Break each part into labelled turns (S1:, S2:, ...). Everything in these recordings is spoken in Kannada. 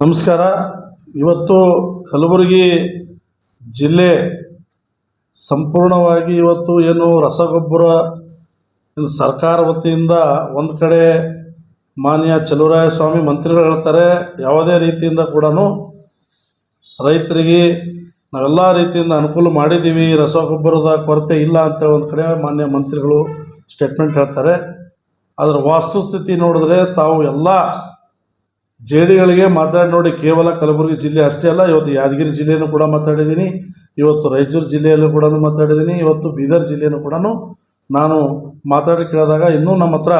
S1: ನಮಸ್ಕಾರ. ಇವತ್ತು ಕಲಬುರಗಿ ಜಿಲ್ಲೆ ಸಂಪೂರ್ಣವಾಗಿ ಇವತ್ತು ಏನು ರಸಗೊಬ್ಬರ, ಏನು ಸರ್ಕಾರ ವತಿಯಿಂದ ಒಂದು ಕಡೆ ಮಾನ್ಯ ಚಲುವರಾಯ ಸ್ವಾಮಿ ಮಂತ್ರಿಗಳು ಹೇಳ್ತಾರೆ, ಯಾವುದೇ ರೀತಿಯಿಂದ ಕೂಡ ರೈತರಿಗೆ ನಾವೆಲ್ಲ ರೀತಿಯಿಂದ ಅನುಕೂಲ ಮಾಡಿದ್ದೀವಿ ರಸಗೊಬ್ಬರದ ಕೊರತೆ ಇಲ್ಲ ಅಂತೇಳಿ ಒಂದು ಕಡೆ ಮಾನ್ಯ ಮಂತ್ರಿಗಳು ಸ್ಟೇಟ್ಮೆಂಟ್ ಹೇಳ್ತಾರೆ. ಅದರ ವಾಸ್ತುಸ್ಥಿತಿ ನೋಡಿದ್ರೆ ತಾವು ಎಲ್ಲ ಜೆ ಡಿಗಳಿಗೆ ಮಾತಾಡಿ ನೋಡಿ ಕೇವಲ ಕಲಬುರಗಿ ಜಿಲ್ಲೆ ಅಷ್ಟೇ ಅಲ್ಲ, ಇವತ್ತು ಯಾದಗಿರಿ ಜಿಲ್ಲೆಯೂ ಕೂಡ ಮಾತಾಡಿದ್ದೀನಿ, ಇವತ್ತು ರಾಯಚೂರು ಜಿಲ್ಲೆಯಲ್ಲೂ ಕೂಡ ಮಾತಾಡಿದ್ದೀನಿ, ಇವತ್ತು ಬೀದರ್ ಜಿಲ್ಲೆಯೂ ಕೂಡ ನಾನು ಮಾತಾಡಿ ಕೇಳಿದಾಗ ಇನ್ನೂ ನಮ್ಮ ಹತ್ರ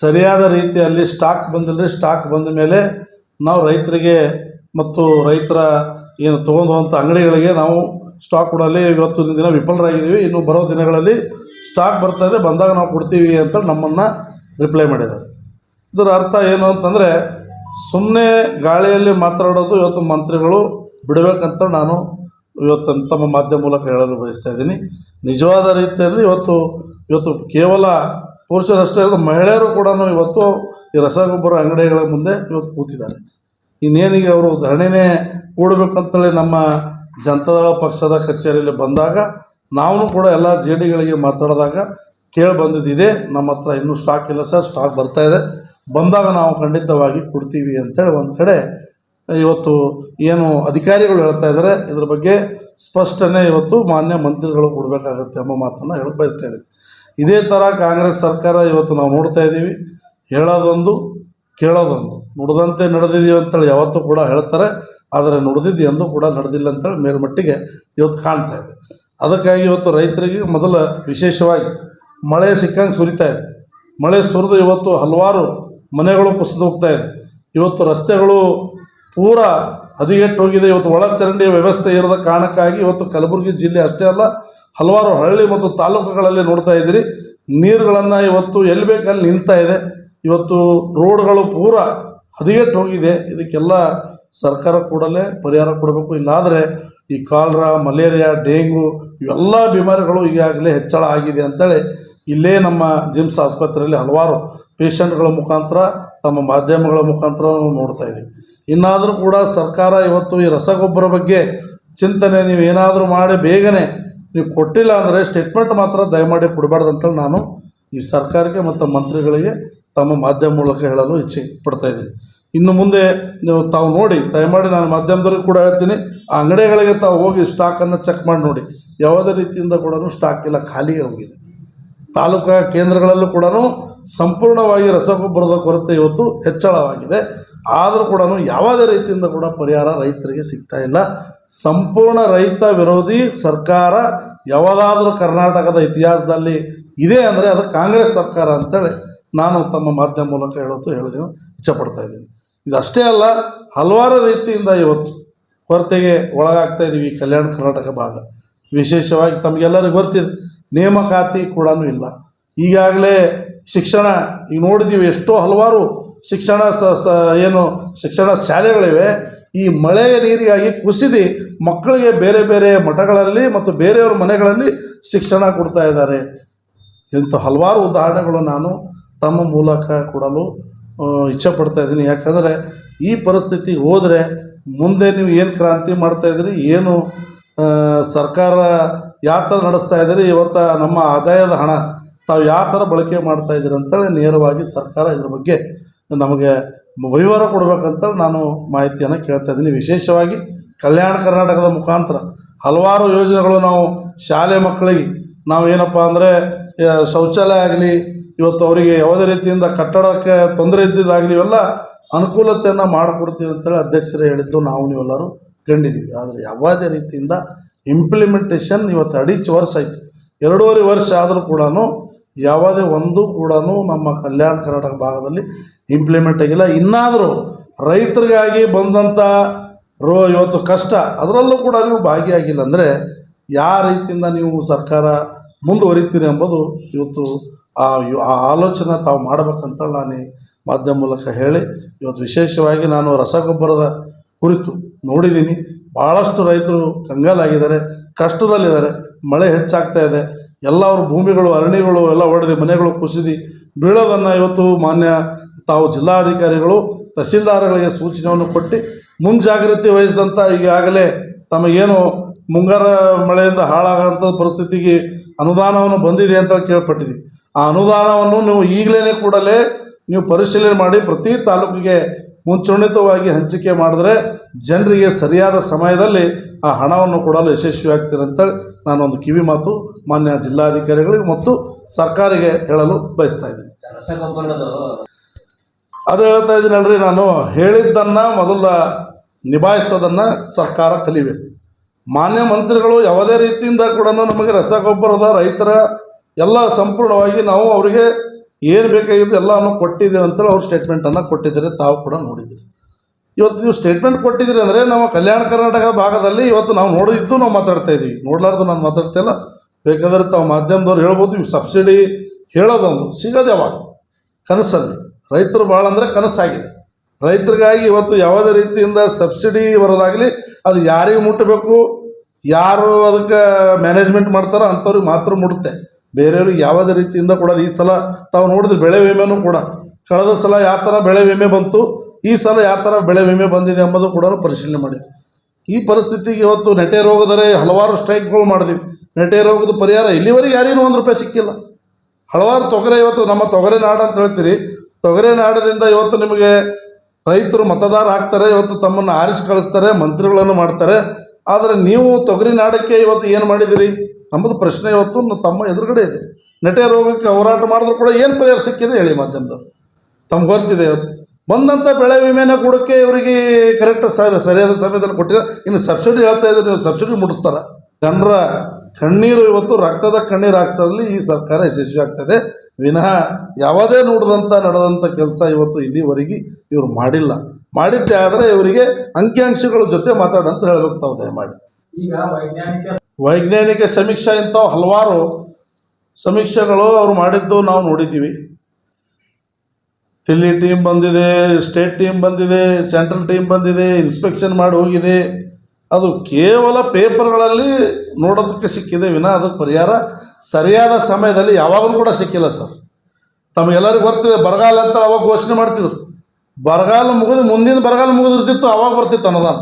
S1: ಸರಿಯಾದ ರೀತಿಯಲ್ಲಿ ಸ್ಟಾಕ್ ಬಂದಿಲ್ಲ ರೀ ಸ್ಟಾಕ್ ಬಂದ ಮೇಲೆ ನಾವು ರೈತರಿಗೆ ಮತ್ತು ರೈತರ ಏನು ತೊಗೊಂಡುವಂಥ ಅಂಗಡಿಗಳಿಗೆ ನಾವು ಸ್ಟಾಕ್ ಕೊಡಲಿ ಇವತ್ತು ದಿನ ವಿಫಲರಾಗಿದ್ದೀವಿ, ಇನ್ನು ಬರೋ ದಿನಗಳಲ್ಲಿ ಸ್ಟಾಕ್ ಬರ್ತಾಯಿದೆ ಬಂದಾಗ ನಾವು ಕೊಡ್ತೀವಿ ಅಂತ ನಮ್ಮನ್ನು ರಿಪ್ಲೈ ಮಾಡಿದ್ದಾರೆ. ಇದರ ಅರ್ಥ ಏನು ಅಂತಂದರೆ ಸುಮ್ಮನೆ ಗಾಳಿಯಲ್ಲಿ ಮಾತಾಡೋದು ಇವತ್ತು ಮಂತ್ರಿಗಳು ಬಿಡಬೇಕಂತ ನಾನು ಇವತ್ತು ತಮ್ಮ ಮಾಧ್ಯಮ ಮೂಲಕ ಹೇಳಲು ಬಯಸ್ತಾ ಇದ್ದೀನಿ. ನಿಜವಾದ ರೀತಿಯಲ್ಲಿ ಇವತ್ತು ಇವತ್ತು ಕೇವಲ ಪುರುಷರಷ್ಟೇ ಇರೋದು ಮಹಿಳೆಯರು ಕೂಡ ಇವತ್ತು ಈ ರಸಗೊಬ್ಬರ ಅಂಗಡಿಗಳ ಮುಂದೆ ಇವತ್ತು ಕೂತಿದ್ದಾರೆ. ಇನ್ನೇನಿಗೆ ಅವರು ಧರಣಿನೇ ಕೂಡಬೇಕಂತೇಳಿ ನಮ್ಮ ಜನತಾದಳ ಪಕ್ಷದ ಕಚೇರಿಯಲ್ಲಿ ಬಂದಾಗ ನಾವು ಕೂಡ ಎಲ್ಲ ಜೆ ಡಿಗಳಿಗೆ ಮಾತಾಡಿದಾಗ ಕೇಳಿ ಬಂದಿದ್ದಿದೆ. ನಮ್ಮ ಹತ್ರ ಇನ್ನೂ ಸ್ಟಾಕ್ ಇಲ್ಲ ಸರ್ ಸ್ಟಾಕ್ ಬರ್ತಾಯಿದೆ ಬಂದಾಗ ನಾವು ಖಂಡಿತವಾಗಿ ಕೊಡ್ತೀವಿ ಅಂತೇಳಿ ಒಂದು ಕಡೆ, ಇವತ್ತು ಏನು ಅಧಿಕಾರಿಗಳು ಹೇಳ್ತಾ ಇದ್ದಾರೆ ಇದ್ರ ಬಗ್ಗೆ ಸ್ಪಷ್ಟನೆ ಇವತ್ತು ಮಾನ್ಯ ಮಂತ್ರಿಗಳು ಕೊಡಬೇಕಾಗತ್ತೆ ಎಂಬ ಮಾತನ್ನು ಹೇಳಕ್ಕೆ ಬಯಸ್ತಾ ಇದೇ ಥರ ಕಾಂಗ್ರೆಸ್ ಸರ್ಕಾರ ಇವತ್ತು ನಾವು ನೋಡ್ತಾ ಇದ್ದೀವಿ. ಹೇಳೋದೊಂದು, ಕೇಳೋದೊಂದು. ನುಡಿದಂತೆ ನಡೆದಿದೀವಿ ಅಂತೇಳಿ ಯಾವತ್ತೂ ಕೂಡ ಹೇಳ್ತಾರೆ, ಆದರೆ ನುಡಿದಿದ್ದು ಎಂದು ಕೂಡ ನಡೆದಿಲ್ಲ ಅಂತೇಳಿ ಮೇಲ್ಮಟ್ಟಿಗೆ ಇವತ್ತು ಕಾಣ್ತಾ ಇದೆ. ಅದಕ್ಕಾಗಿ ಇವತ್ತು ರೈತರಿಗೆ ಮೊದಲ ವಿಶೇಷವಾಗಿ ಮಳೆ ಸಿಕ್ಕಂಗೆ ಸುರಿತಾ ಇದೆ. ಮಳೆ ಸುರಿದು ಇವತ್ತು ಹಲವಾರು ಮನೆಗಳು ಕುಸಿದು ಹೋಗ್ತಾ ಇದೆ. ಇವತ್ತು ರಸ್ತೆಗಳು ಪೂರ ಹದಿಗೆಟ್ಟು ಹೋಗಿದೆ. ಇವತ್ತು ಒಳಚರಂಡಿ ವ್ಯವಸ್ಥೆ ಇರದ ಕಾರಣಕ್ಕಾಗಿ ಇವತ್ತು ಕಲಬುರಗಿ ಜಿಲ್ಲೆ ಅಷ್ಟೇ ಅಲ್ಲ, ಹಲವಾರು ಹಳ್ಳಿ ಮತ್ತು ತಾಲೂಕುಗಳಲ್ಲಿ ನೋಡ್ತಾ ಇದ್ದೀರಿ. ನೀರುಗಳನ್ನು ಇವತ್ತು ಎಲ್ಲಿ ಬೇಕಲ್ಲಿ ನಿಲ್ತಾ ಇದೆ. ಇವತ್ತು ರೋಡ್ಗಳು ಪೂರ ಹದಿಗೆಟ್ಟು ಹೋಗಿದೆ. ಇದಕ್ಕೆಲ್ಲ ಸರ್ಕಾರ ಕೂಡಲೇ ಪರಿಹಾರ ಕೊಡಬೇಕು. ಇಲ್ಲಾದರೆ ಈ ಕಾಲ್ರಾ, ಮಲೇರಿಯಾ, ಡೆಂಗು ಇವೆಲ್ಲ ಬಿಮಾರಿಗಳು ಈಗಾಗಲೇ ಹೆಚ್ಚಳ ಆಗಿದೆ ಅಂತೇಳಿ ಇಲ್ಲೇ ನಮ್ಮ ಜಿಮ್ಸ್ ಆಸ್ಪತ್ರೆಯಲ್ಲಿ ಹಲವಾರು ಪೇಷಂಟ್ಗಳ ಮುಖಾಂತರ, ತಮ್ಮ ಮಾಧ್ಯಮಗಳ ಮುಖಾಂತರ ನೋಡ್ತಾ ಇದ್ದೀವಿ. ಇನ್ನಾದರೂ ಕೂಡ ಸರ್ಕಾರ ಇವತ್ತು ಈ ರಸಗೊಬ್ಬರ ಬಗ್ಗೆ ಚಿಂತನೆ, ನೀವು ಏನಾದರೂ ಮಾಡಿ ಬೇಗನೆ ನೀವು ಕೊಟ್ಟಿಲ್ಲ ಅಂದರೆ ಸ್ಟೇಟ್ಮೆಂಟ್ ಮಾತ್ರ ದಯಮಾಡಿ ಕೊಡಬಾರ್ದು ಅಂತೇಳಿ ನಾನು ಈ ಸರ್ಕಾರಕ್ಕೆ ಮತ್ತು ಮಂತ್ರಿಗಳಿಗೆ ತಮ್ಮ ಮಾಧ್ಯಮ ಮೂಲಕ ಹೇಳಲು ಇಚ್ಛೆ ಪಡ್ತಾ ಇದ್ದೀನಿ. ಇನ್ನು ಮುಂದೆ ನೀವು ತಾವು ನೋಡಿ, ದಯಮಾಡಿ ನಾನು ಮಾಧ್ಯಮದವ್ರಿಗೆ ಕೂಡ ಹೇಳ್ತೀನಿ, ಆ ಅಂಗಡಿಗಳಿಗೆ ತಾವು ಹೋಗಿ ಸ್ಟಾಕನ್ನು ಚೆಕ್ ಮಾಡಿ ನೋಡಿ. ಯಾವುದೇ ರೀತಿಯಿಂದ ಕೂಡ ಸ್ಟಾಕ್ ಇಲ್ಲ ಖಾಲಿಗೆ ಹೋಗಿದೆ. ತಾಲೂಕಾ ಕೇಂದ್ರಗಳಲ್ಲೂ ಕೂಡ ಸಂಪೂರ್ಣವಾಗಿ ರಸಗೊಬ್ಬರದ ಕೊರತೆ ಇವತ್ತು ಹೆಚ್ಚಳವಾಗಿದೆ. ಆದರೂ ಕೂಡ ಯಾವುದೇ ರೀತಿಯಿಂದ ಕೂಡ ಪರಿಹಾರ ರೈತರಿಗೆ ಸಿಗ್ತಾ ಇಲ್ಲ. ಸಂಪೂರ್ಣ ರೈತ ವಿರೋಧಿ ಸರ್ಕಾರ ಯಾವಾಗಾದರೂ ಕರ್ನಾಟಕದ ಇತಿಹಾಸದಲ್ಲಿ ಇದೆ ಅಂದರೆ ಅದು ಕಾಂಗ್ರೆಸ್ ಸರ್ಕಾರ ಅಂತೇಳಿ ನಾನು ತಮ್ಮ ಮಾಧ್ಯಮ ಮೂಲಕ ಹೇಳೋದು ಹೇಳೋದು ಇಚ್ಛಪಡ್ತಾ ಇದ್ದೀನಿ. ಇದಷ್ಟೇ ಅಲ್ಲ, ಹಲವಾರು ರೀತಿಯಿಂದ ಇವತ್ತು ಕೊರತೆಗೆ ಒಳಗಾಗ್ತಾ ಇದ್ದೀವಿ ಕಲ್ಯಾಣ ಕರ್ನಾಟಕ ಭಾಗ. ವಿಶೇಷವಾಗಿ ತಮಗೆಲ್ಲರಿಗೂ ಗೊತ್ತಿದೆ. ನೇಮಕಾತಿ ಕೂಡ ಇಲ್ಲ. ಈಗಾಗಲೇ ಶಿಕ್ಷಣ, ಈಗ ನೋಡಿದ್ದೀವಿ ಎಷ್ಟೋ ಹಲವಾರು ಶಿಕ್ಷಣ ಸ ಸ, ಏನು ಶಿಕ್ಷಣ ಶಾಲೆಗಳಿವೆ. ಈ ಮಳೆಯ ನೀರಿಗಾಗಿ ಕುಸಿದು ಮಕ್ಕಳಿಗೆ ಬೇರೆ ಬೇರೆ ಮಠಗಳಲ್ಲಿ ಮತ್ತು ಬೇರೆಯವ್ರ ಮನೆಗಳಲ್ಲಿ ಶಿಕ್ಷಣ ಕೊಡ್ತಾ ಇದ್ದಾರೆ. ಇಂಥ ಹಲವಾರು ಉದಾಹರಣೆಗಳು ನಾನು ತಮ್ಮ ಮೂಲಕ ಕೊಡಲು ಇಚ್ಛೆಪಡ್ತಾ ಇದ್ದೀನಿ. ಯಾಕಂದರೆ ಈ ಪರಿಸ್ಥಿತಿ ಹೋದರೆ ಮುಂದೆ ನೀವು ಏನು ಕ್ರಾಂತಿ ಮಾಡ್ತಾ ಇದ್ದೀರಿ, ಏನು ಸರ್ಕಾರ ಯಾವ ಥರ ನಡೆಸ್ತಾ ಇದ್ದೀರಿ? ಇವತ್ತು ನಮ್ಮ ಆದಾಯದ ಹಣ ತಾವು ಯಾವ ಥರ ಬಳಕೆ ಮಾಡ್ತಾ ಇದ್ದೀರಿ ಅಂತೇಳಿ ನೇರವಾಗಿ ಸರ್ಕಾರ ಇದ್ರ ಬಗ್ಗೆ ನಮಗೆ ವಿವರ ಕೊಡ್ಬೇಕಂತೇಳಿ ನಾನು ಮಾಹಿತಿಯನ್ನು ಕೇಳ್ತಾ ಇದ್ದೀನಿ. ವಿಶೇಷವಾಗಿ ಕಲ್ಯಾಣ ಕರ್ನಾಟಕದ ಮುಖಾಂತರ ಹಲವಾರು ಯೋಜನೆಗಳು ನಾವು ಶಾಲೆ ಮಕ್ಕಳಿಗೆ ನಾವು ಏನಪ್ಪ ಅಂದರೆ ಶೌಚಾಲಯ ಆಗಲಿ, ಇವತ್ತು ಅವರಿಗೆ ಯಾವುದೇ ರೀತಿಯಿಂದ ಕಟ್ಟಡಕ್ಕೆ ತೊಂದರೆ ಇದ್ದಿದ್ದಾಗಲಿ ಇವೆಲ್ಲ ಅನುಕೂಲತೆಯನ್ನು ಮಾಡಿಕೊಡ್ತೀವಿ ಅಂತೇಳಿ ಅಧ್ಯಕ್ಷರೇ ಹೇಳಿದ್ದು ನಾವು ನೀವೆಲ್ಲರೂ ಕಂಡಿದ್ದೀವಿ. ಆದರೆ ಯಾವುದೇ ರೀತಿಯಿಂದ ಇಂಪ್ಲಿಮೆಂಟೇಷನ್ ಇವತ್ತು ಅಡಿಚ್ ವರ್ಷ ಆಯಿತು. ಎರಡೂವರೆ ವರ್ಷ ಆದರೂ ಕೂಡ ಯಾವುದೇ ಒಂದು ಕೂಡ ನಮ್ಮ ಕಲ್ಯಾಣ ಕರ್ನಾಟಕ ಭಾಗದಲ್ಲಿ ಇಂಪ್ಲಿಮೆಂಟ್ ಆಗಿಲ್ಲ. ಇನ್ನಾದರೂ ರೈತರಿಗಾಗಿ ಬಂದಂಥ ರೋ ಇವತ್ತು ಕಷ್ಟ, ಅದರಲ್ಲೂ ಕೂಡ ನೀವು ಭಾಗಿಯಾಗಿಲ್ಲ ಅಂದರೆ ಯಾವ ರೀತಿಯಿಂದ ನೀವು ಸರ್ಕಾರ ಮುಂದುವರಿತೀರಿ ಎಂಬುದು ಇವತ್ತು ಆ ಆಲೋಚನೆ ತಾವು ಮಾಡಬೇಕಂತೇಳಿ ನಾನು ಮಾಧ್ಯಮ ಮೂಲಕ ಹೇಳಿ, ಇವತ್ತು ವಿಶೇಷವಾಗಿ ನಾನು ರಸಗೊಬ್ಬರದ ಕುರಿತು ನೋಡಿದ್ದೀನಿ. ಭಾಳಷ್ಟು ರೈತರು ಕಂಗಾಲಾಗಿದ್ದಾರೆ, ಕಷ್ಟದಲ್ಲಿದ್ದಾರೆ, ಮಳೆ ಹೆಚ್ಚಾಗ್ತಾ ಇದೆ. ಎಲ್ಲ ಅವ್ರ ಭೂಮಿಗಳು, ಅರಣ್ಯಗಳು ಎಲ್ಲ ಒಡೆದು ಮನೆಗಳು ಕುಸಿದು ಬೀಳೋದನ್ನು ಇವತ್ತು ಮಾನ್ಯ ತಾವು ಜಿಲ್ಲಾಧಿಕಾರಿಗಳು ತಹಸೀಲ್ದಾರ್ಗಳಿಗೆ ಸೂಚನೆಯನ್ನು ಕೊಟ್ಟು ಮುಂಜಾಗ್ರತೆ ವಹಿಸಿದಂಥ ಈಗಾಗಲೇ ತಮಗೇನು ಮುಂಗಾರ ಮಳೆಯಿಂದ ಹಾಳಾಗೋಂಥ ಪರಿಸ್ಥಿತಿಗೆ ಅನುದಾನವನ್ನು ಬಂದಿದೆ ಅಂತ ಕೇಳ್ಪಟ್ಟಿದ್ವಿ ಆ ಅನುದಾನವನ್ನು ನೀವು ಈಗಲೇ ಕೂಡಲೇ ನೀವು ಪರಿಶೀಲನೆ ಮಾಡಿ ಪ್ರತಿ ತಾಲೂಕಿಗೆ ಮುಂಚೂಣಿತವಾಗಿ ಹಂಚಿಕೆ ಮಾಡಿದ್ರೆ ಜನರಿಗೆ ಸರಿಯಾದ ಸಮಯದಲ್ಲಿ ಆ ಹಣವನ್ನು ಕೊಡಲು ಯಶಸ್ವಿ ಆಗ್ತೀರ ಅಂತೇಳಿ ನಾನೊಂದು ಕಿವಿ ಮಾತು ಮಾನ್ಯ ಜಿಲ್ಲಾಧಿಕಾರಿಗಳಿಗೆ ಮತ್ತು ಸರ್ಕಾರಿಗೆ ಹೇಳಲು ಬಯಸ್ತಾ ಇದ್ದೀನಿ. ಅದು ಹೇಳ್ತಾ ಇದ್ದೀನಲ್ರಿ ನಾನು ಹೇಳಿದ್ದನ್ನು ಮೊದಲ ನಿಭಾಯಿಸೋದನ್ನು ಸರ್ಕಾರ ಕಲಿಬೇಕು. ಮಾನ್ಯ ಮಂತ್ರಿಗಳು ಯಾವುದೇ ರೀತಿಯಿಂದ ಕೂಡ ನಮಗೆ ರಸಗೊಬ್ಬರದ ರೈತರ ಎಲ್ಲ ಸಂಪೂರ್ಣವಾಗಿ ನಾವು ಅವರಿಗೆ ಏನು ಬೇಕಾಗಿದ್ದು ಎಲ್ಲವನ್ನು ಕೊಟ್ಟಿದ್ದೇವೆ ಅಂತೇಳಿ ಅವ್ರು ಸ್ಟೇಟ್ಮೆಂಟನ್ನು ಕೊಟ್ಟಿದ್ದಾರೆ, ತಾವು ಕೂಡ ನೋಡಿದ್ದೀರಿ. ಇವತ್ತು ನೀವು ಸ್ಟೇಟ್ಮೆಂಟ್ ಕೊಟ್ಟಿದ್ದೀರಿ ಅಂದರೆ ನಮ್ಮ ಕಲ್ಯಾಣ ಕರ್ನಾಟಕ ಭಾಗದಲ್ಲಿ ಇವತ್ತು ನಾವು ನೋಡಿದ್ದು ನಾವು ಮಾತಾಡ್ತಾ ಇದ್ದೀವಿ. ನೋಡ್ಲಾರ್ದು ನಾನು ಮಾತಾಡ್ತಾ ಇಲ್ಲ. ಬೇಕಾದರೆ ತಾವು ಮಾಧ್ಯಮದವ್ರು ಹೇಳ್ಬೋದು ಇವು ಸಬ್ಸಿಡಿ ಹೇಳೋದೊಂದು ಸಿಗೋದು ಯಾವಾಗ? ಕನಸಲ್ಲಿ. ರೈತರು ಭಾಳ ಅಂದರೆ ಕನಸಾಗಿದೆ. ರೈತರಿಗಾಗಿ ಇವತ್ತು ಯಾವುದೇ ರೀತಿಯಿಂದ ಸಬ್ಸಿಡಿ ಬರೋದಾಗಲಿ ಅದು ಯಾರಿಗೆ ಮುಟ್ಟಬೇಕು, ಯಾರು ಅದಕ್ಕೆ ಮ್ಯಾನೇಜ್ಮೆಂಟ್ ಮಾಡ್ತಾರೋ ಅಂಥವ್ರಿಗೆ ಮಾತ್ರ ಮುಡುತ್ತೆ ಬೇರೆಯವ್ರಿಗೆ ಯಾವುದೇ ರೀತಿಯಿಂದ ಕೂಡ ಈ ಸಲ ತಾವು ನೋಡಿದ್ರೆ ಬೆಳೆ ವಿಮೆನೂ ಕೂಡ. ಕಳೆದ ಸಲ ಯಾವ ಥರ ಬೆಳೆ ವಿಮೆ ಬಂತು, ಈ ಸಲ ಯಾವ ಥರ ಬೆಳೆ ವಿಮೆ ಬಂದಿದೆ ಎಂಬುದು ಕೂಡ ಪರಿಶೀಲನೆ ಮಾಡಿದ್ವಿ ಈ ಪರಿಸ್ಥಿತಿಗೆ ಇವತ್ತು ನೆಟೆ ರೋಗದರೆ ಹಲವಾರು ಸ್ಟ್ರೈಕ್ಗಳು ಮಾಡಿದ್ವಿ. ನೆಟೆ ರೋಗದ ಪರಿಹಾರ ಇಲ್ಲಿವರೆಗೆ ಯಾರಿಗೂ ಒಂದು ರೂಪಾಯಿ ಸಿಕ್ಕಿಲ್ಲ. ಹಲವಾರು ತೊಗರೆ ಇವತ್ತು ನಮ್ಮ ತೊಗರೆ ನಾಡು ಅಂತ ಹೇಳ್ತೀರಿ. ತೊಗರೆ ನಾಡದಿಂದ ಇವತ್ತು ನಿಮಗೆ ರೈತರು ಮತದಾರ ಹಾಕ್ತಾರೆ ಇವತ್ತು ತಮ್ಮನ್ನು ಆರಿಸಿ ಕಳಿಸ್ತಾರೆ, ಮಂತ್ರಿಗಳನ್ನು ಮಾಡ್ತಾರೆ. ಆದರೆ ನೀವು ತೊಗರಿ ನಾಡಕ್ಕೆ ಇವತ್ತು ಏನು ಮಾಡಿದಿರಿ? ನಮ್ಮದು ಪ್ರಶ್ನೆ ಇವತ್ತು ತಮ್ಮ ಎದುರುಗಡೆ ಇದೆ. ನೆಟೆ ರೋಗಕ್ಕೆ ಹೋರಾಟ ಮಾಡಿದ್ರು ಕೂಡ ಏನು ಪರಿಹಾರ ಸಿಕ್ಕಿದೆ ಹೇಳಿ ಮಾಧ್ಯಮದ ತಮ್ಗೆ ಗೊತ್ತಿದೆ ಇವತ್ತು. ಬಂದಂಥ ಬೆಳೆ ವಿಮೆನ ಕೊಡೋಕ್ಕೆ ಇವರಿಗೆ ಕರೆಕ್ಟ್ ಸರಿಯಾದ ಸಮಯದಲ್ಲಿ ಕೊಟ್ಟಿಲ್ಲ. ಇನ್ನು ಸಬ್ಸಿಡಿ ಹೇಳ್ತಾ ಇದ್ದಾರೆ. ನೀವು ಸಬ್ಸಿಡಿ ಮುಟ್ಟಿಸ್ತಾರ ಜನರ ಕಣ್ಣೀರು ಇವತ್ತು ರಕ್ತದ ಕಣ್ಣೀರು ಹಾಕ್ಸೋದ್ರಲ್ಲಿ ಈ ಸರ್ಕಾರ ಯಶಸ್ವಿ ಆಗ್ತದೆ ವಿನಃ ಯಾವುದೇ ನೋಡಿದಂಥ ನಡೆದಂಥ ಕೆಲಸ ಇವತ್ತು ಇಲ್ಲಿವರೆಗೆ ಇವರು ಮಾಡಿಲ್ಲ. ಮಾಡಿದ್ದೆ ಆದರೆ ಇವರಿಗೆ ಅಂಕಿಅಂಶಗಳ ಜೊತೆ ಮಾತಾಡಂತ ಹೇಳ್ಬೇಕು ತಾವು ದಯಮಾಡಿ.
S2: ಈಗ ವೈಜ್ಞಾನಿಕ
S1: ವೈಜ್ಞಾನಿಕ ಸಮೀಕ್ಷೆ ಇಂಥ ಹಲವಾರು ಸಮೀಕ್ಷೆಗಳು ಅವರು ಮಾಡಿದ್ದು ನಾವು ನೋಡಿದ್ದೀವಿ. ದಿಲ್ಲಿ ಟೀಮ್ ಬಂದಿದೆ, ಸ್ಟೇಟ್ ಟೀಮ್ ಬಂದಿದೆ, ಸೆಂಟ್ರಲ್ ಟೀಮ್ ಬಂದಿದೆ, ಇನ್ಸ್ಪೆಕ್ಷನ್ ಮಾಡಿ ಹೋಗಿದೆ. ಅದು ಕೇವಲ ಪೇಪರ್ಗಳಲ್ಲಿ ನೋಡೋದಕ್ಕೆ ಸಿಕ್ಕಿದೆ ವಿನ ಅದಕ್ಕೆ ಪರಿಹಾರ ಸರಿಯಾದ ಸಮಯದಲ್ಲಿ ಯಾವಾಗಲೂ ಕೂಡ ಸಿಕ್ಕಿಲ್ಲ ಸರ್. ತಮಗೆಲ್ಲರಿಗೂ ಬರ್ತಿದೆ ಬರಗಾಲ ಅಂತ ಅವಾಗ ಘೋಷಣೆ ಮಾಡ್ತಿದ್ರು. ಬರಗಾಲ ಮುಗಿದು ಮುಂದಿನ ಬರಗಾಲ ಮುಗಿದಿರ್ತಿತ್ತು, ಅವಾಗ ಬರ್ತಿತ್ತು ಅನುದಾನ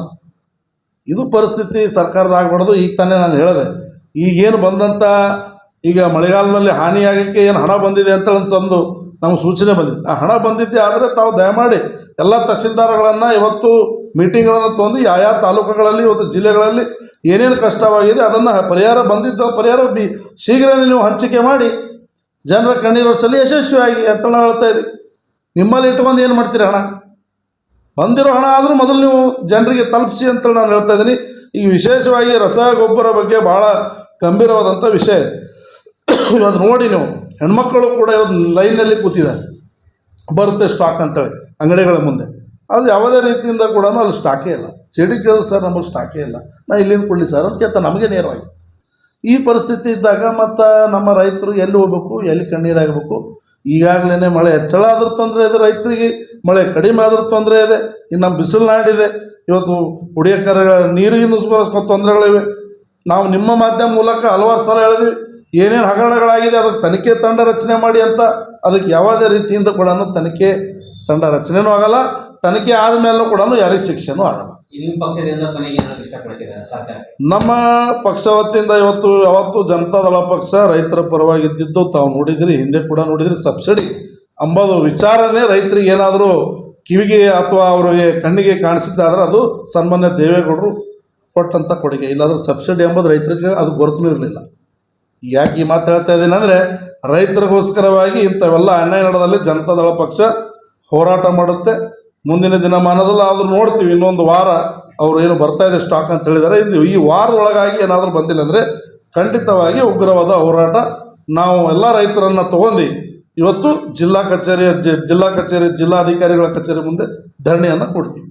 S1: ಇದು ಪರಿಸ್ಥಿತಿ ಸರ್ಕಾರದ ಆಗ್ಬಾರ್ದು. ಈಗ ತಾನೇ ನಾನು ಹೇಳಿದೆ ಈಗೇನು ಬಂದಂಥ ಈಗ ಮಳೆಗಾಲದಲ್ಲಿ ಹಾನಿಯಾಗಕ್ಕೆ ಏನು ಹಣ ಬಂದಿದೆ ಅಂತ ಒಂದು ನಮಗೆ ಸೂಚನೆ ಬಂದಿದೆ. ಆ ಹಣ ಬಂದಿದ್ದೆ ಆದರೆ ತಾವು ದಯಮಾಡಿ ಎಲ್ಲ ತಹಸೀಲ್ದಾರ್ಗಳನ್ನು ಇವತ್ತು ಮೀಟಿಂಗ್ಗಳನ್ನು ತಂದು ಯಾವ ತಾಲೂಕುಗಳಲ್ಲಿ, ಇವತ್ತು ಜಿಲ್ಲೆಗಳಲ್ಲಿ ಏನೇನು ಕಷ್ಟವಾಗಿದೆ ಅದನ್ನು ಪರಿಹಾರ ಬಂದಿದ್ದ, ಪರಿಹಾರ ಬಿ, ಶೀಘ್ರನೇ ನೀವು ಹಂಚಿಕೆ ಮಾಡಿ, ಜನರ ಕಣ್ಣೀರು ಸಲ ಯಶಸ್ವಿಯಾಗಿ ಅಂತ ಹೇಳ್ತಾ ಇದ್ದೀವಿ. ನಿಮ್ಮಲ್ಲಿ ಇಟ್ಕೊಂಡು ಏನು ಮಾಡ್ತೀರಿ ಹಣ? ಬಂದಿರೋ ಹಣ ಆದರೂ ಮೊದಲು ನೀವು ಜನರಿಗೆ ತಲುಪಿಸಿ ಅಂತೇಳಿ ನಾನು ಹೇಳ್ತಾ ಇದ್ದೀನಿ. ಈಗ ವಿಶೇಷವಾಗಿ ರಸಗೊಬ್ಬರ ಬಗ್ಗೆ ಭಾಳ ಗಂಭೀರವಾದಂಥ ವಿಷಯ ಇದು. ಇವತ್ತು ನೋಡಿ ನೀವು ಹೆಣ್ಮಕ್ಕಳು ಕೂಡ ಇವತ್ತು ಲೈನಲ್ಲಿ ಕೂತಿದ್ದಾರೆ. ಬರುತ್ತೆ ಸ್ಟಾಕ್ ಅಂತೇಳಿ ಅಂಗಡಿಗಳ ಮುಂದೆ. ಅದು ಯಾವುದೇ ರೀತಿಯಿಂದ ಕೂಡ ಅಲ್ಲಿ ಸ್ಟಾಕೇ ಇಲ್ಲ. ಚೇಡಿ ಕೇಳಿದ್ರು ಸರ್, ನಮ್ಮಲ್ಲಿ ಸ್ಟಾಕೇ ಇಲ್ಲ. ನಾ ಇಲ್ಲಿಂದ ಕೊಡಲಿ ಸರ್ ಅಂತ ಕೇಳ್ತಾ ನಮಗೆ ನೇರವಾಗಿ. ಈ ಪರಿಸ್ಥಿತಿ ಇದ್ದಾಗ ಮತ್ತು ನಮ್ಮ ರೈತರು ಎಲ್ಲಿ ಹೋಗ್ಬೇಕು, ಎಲ್ಲಿ ಕಣ್ಣೀರಾಗಬೇಕು? ಈಗಾಗಲೇ ಮಳೆ ಹೆಚ್ಚಳ ಆದ್ರೂ ತೊಂದರೆ ಇದೆ, ರೈತರಿಗೆ ಮಳೆ ಕಡಿಮೆ ಆದರೂ ತೊಂದರೆ ಇದೆ, ಇನ್ನು ನಮ್ಮ ಬಿಸಿಲು ನಾಡಿದೆ ಇವತ್ತು ಕುಡಿಯೋಕರ ನೀರಿಗಿನ ತೊಂದರೆಗಳಿವೆ. ನಾವು ನಿಮ್ಮ ಮಾಧ್ಯಮ ಮೂಲಕ ಹಲವಾರು ಸಲ ಹೇಳಿದ್ವಿ, ಏನೇನು ಹಗರಣಗಳಾಗಿದೆ, ಅದಕ್ಕೆ ತನಿಖೆ ತಂಡ ರಚನೆ ಮಾಡಿ ಅಂತ, ಅದಕ್ಕೆ ಯಾವುದೇ ರೀತಿಯಿಂದ ಕೂಡ ತನಿಖೆ ತಂಡ ರಚನೆನೂ ಆಗಲ್ಲ, ತನಿಖೆ ಆದಮೇಲೂ ಕೂಡ ಯಾರಿಗೆ ಶಿಕ್ಷೆನೂ ಆಗಲ್ಲ.
S2: ನಿಮ್ಮ
S1: ಪಕ್ಷ ವತಿಯಿಂದ ಇವತ್ತು ಯಾವತ್ತು ಜನತಾದಳ ಪಕ್ಷ ರೈತರ ಪರವಾಗಿದ್ದಿದ್ದು ತಾವು ನೋಡಿದ್ರಿ, ಹಿಂದೆ ಕೂಡ ನೋಡಿದ್ರಿ, ಸಬ್ಸಿಡಿ ಅಂಬೋದು ವಿಚಾರನೇ ರೈತರಿಗೆ ಏನಾದರೂ ಕಿವಿಗೆ ಅಥವಾ ಅವರಿಗೆ ಕಣ್ಣಿಗೆ ಕಾಣಿಸಿದ್ದಾದ್ರೆ ಅದು ಸನ್ಮಾನ್ಯ ದೇವೇಗೌಡರು ಕೊಟ್ಟಂಥ ಕೊಡುಗೆ. ಇಲ್ಲಾಂದ್ರೆ ಸಬ್ಸಿಡಿ ಎಂಬುದು ರೈತರಿಗೆ ಅದು ಗುರುತೂ ಇರಲಿಲ್ಲ. ಯಾಕೆ ಈ ಮಾತು ಹೇಳ್ತಾ ಇದ್ದೀನಿ ಅಂದರೆ, ರೈತರಿಗೋಸ್ಕರವಾಗಿ ಇಂಥವೆಲ್ಲ ಅನ್ಯಾಯ ನಡೆದಲ್ಲಿ ಜನತಾದಳ ಪಕ್ಷ ಹೋರಾಟ ಮಾಡುತ್ತೆ. ಮುಂದಿನ ದಿನಮಾನದಲ್ಲಿ ಆದರೂ ನೋಡ್ತೀವಿ, ಇನ್ನೊಂದು ವಾರ ಅವರು ಏನು ಬರ್ತಾ ಇದೆ ಸ್ಟಾಕ್ ಅಂತ ಹೇಳಿದ್ದಾರೆ ಇಂದು ಈ ವಾರದೊಳಗಾಗಿ ಏನಾದರೂ ಬಂದಿಲ್ಲ ಅಂದರೆ ಖಂಡಿತವಾಗಿ ಉಗ್ರವಾದ ಹೋರಾಟ ನಾವು ಎಲ್ಲ ರೈತರನ್ನು ತೊಗೊಂಡು ಇವತ್ತು ಜಿಲ್ಲಾ ಕಚೇರಿಯ ಜಿಲ್ಲಾ ಕಚೇರಿ, ಜಿಲ್ಲಾಧಿಕಾರಿಗಳ ಕಚೇರಿ ಮುಂದೆ ಧರಣಿಯನ್ನು ಕೊಡ್ತೀವಿ.